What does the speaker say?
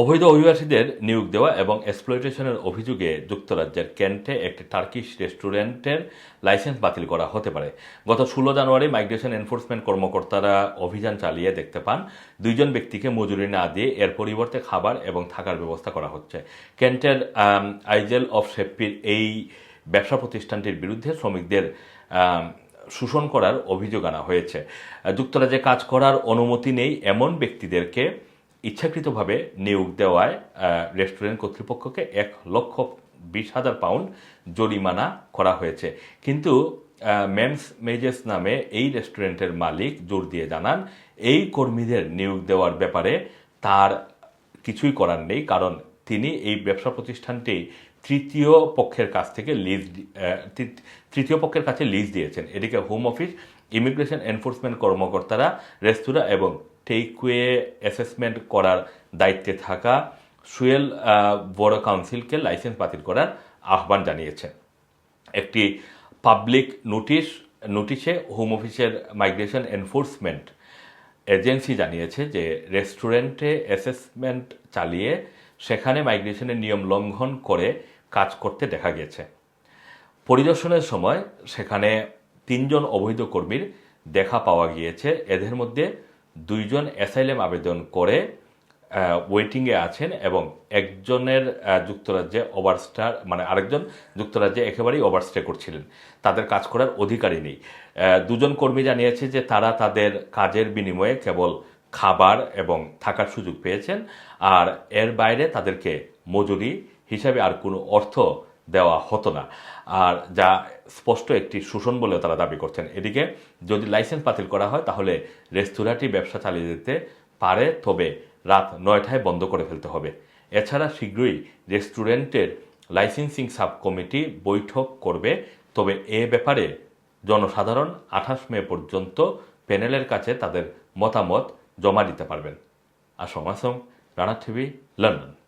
অবৈধ অভিবাসীদের নিয়োগ দেওয়া এবং এক্সপ্লয়টেশনের অভিযোগে যুক্তরাজ্যের ক্যান্টে একটি টার্কিশ রেস্টুরেন্টের লাইসেন্স বাতিল করা হতে পারে। গত ষোলো জানুয়ারি মাইগ্রেশন এনফোর্সমেন্ট কর্মকর্তারা অভিযান চালিয়ে দেখতে পান, দুইজন ব্যক্তিকে মজুরি না দিয়ে এর পরিবর্তে খাবার এবং থাকার ব্যবস্থা করা হচ্ছে। ক্যান্টের আইজেল অফ শেপ্পির এই ব্যবসা প্রতিষ্ঠানটির বিরুদ্ধে শ্রমিকদের শোষণ করার অভিযোগ আনা হয়েছে। যুক্তরাজ্যে কাজ করার অনুমতি নেই এমন ব্যক্তিদেরকে ইচ্ছাকৃতভাবে নিয়োগ দেওয়ায় রেস্টুরেন্ট কর্তৃপক্ষকে এক লক্ষ বিশ হাজার পাউন্ড জরিমানা করা হয়েছে। কিন্তু মেমস মেজেস নামে এই রেস্টুরেন্টের মালিক জোর দিয়ে জানান, এই কর্মীদের নিয়োগ দেওয়ার ব্যাপারে তার কিছুই করার নেই, কারণ তিনি এই ব্যবসা প্রতিষ্ঠানটি তৃতীয় পক্ষের কাছ থেকে লিজ তৃতীয় পক্ষের কাছে লিজ দিয়েছেন। এদিকে হোম অফিস, ইমিগ্রেশন এনফোর্সমেন্ট কর্মকর্তারা, রেস্তোরাঁ এবং টেকওয়ে অ্যাসেসমেন্ট করার দায়িত্বে থাকা সুয়েল বড় কাউন্সিলকে লাইসেন্স বাতিল করার আহ্বান জানিয়েছে। একটি পাবলিক নোটিশ নোটিশে হোম অফিসের মাইগ্রেশন এনফোর্সমেন্ট এজেন্সি জানিয়েছে যে রেস্টুরেন্টে অ্যাসেসমেন্ট চালিয়ে সেখানে মাইগ্রেশনের নিয়ম লঙ্ঘন করে কাজ করতে দেখা গেছে পরিদর্শনের সময় সেখানে তিনজন অবৈধ কর্মীর দেখা পাওয়া গিয়েছে। এদের মধ্যে দুইজন অ্যাসাইলেম আবেদন করে ওয়েটিংয়ে আছেন এবং একজনের যুক্তরাজ্যে ওভারস্টার মানে আরেকজন যুক্তরাজ্যে একেবারেই ওভারস্টে করছিলেন। তাদের কাজ করার অধিকারই নেই। দুজন কর্মী জানিয়েছে যে তারা তাদের কাজের বিনিময়ে কেবল খাবার এবং থাকার সুযোগ পেয়েছেন, আর এর বাইরে তাদেরকে মজুরি হিসাবে আর কোনো অর্থ দেওয়া হতো না। আর যা স্পষ্ট একটি শোষণ বলেও তারা দাবি করছেন। এদিকে যদি লাইসেন্স বাতিল করা হয়, তাহলে রেস্তোরাঁটি ব্যবসা চালিয়ে যেতে পারে, তবে রাত নয়টায় বন্ধ করে ফেলতে হবে। এছাড়া শীঘ্রই রেস্টুরেন্টের লাইসেন্সিং সাব কমিটি বৈঠক করবে। তবে এ ব্যাপারে জনসাধারণ আঠাশ মে পর্যন্ত প্যানেলের কাছে তাদের মতামত জমা দিতে পারবেন। Assam Assam, Rana TV, London.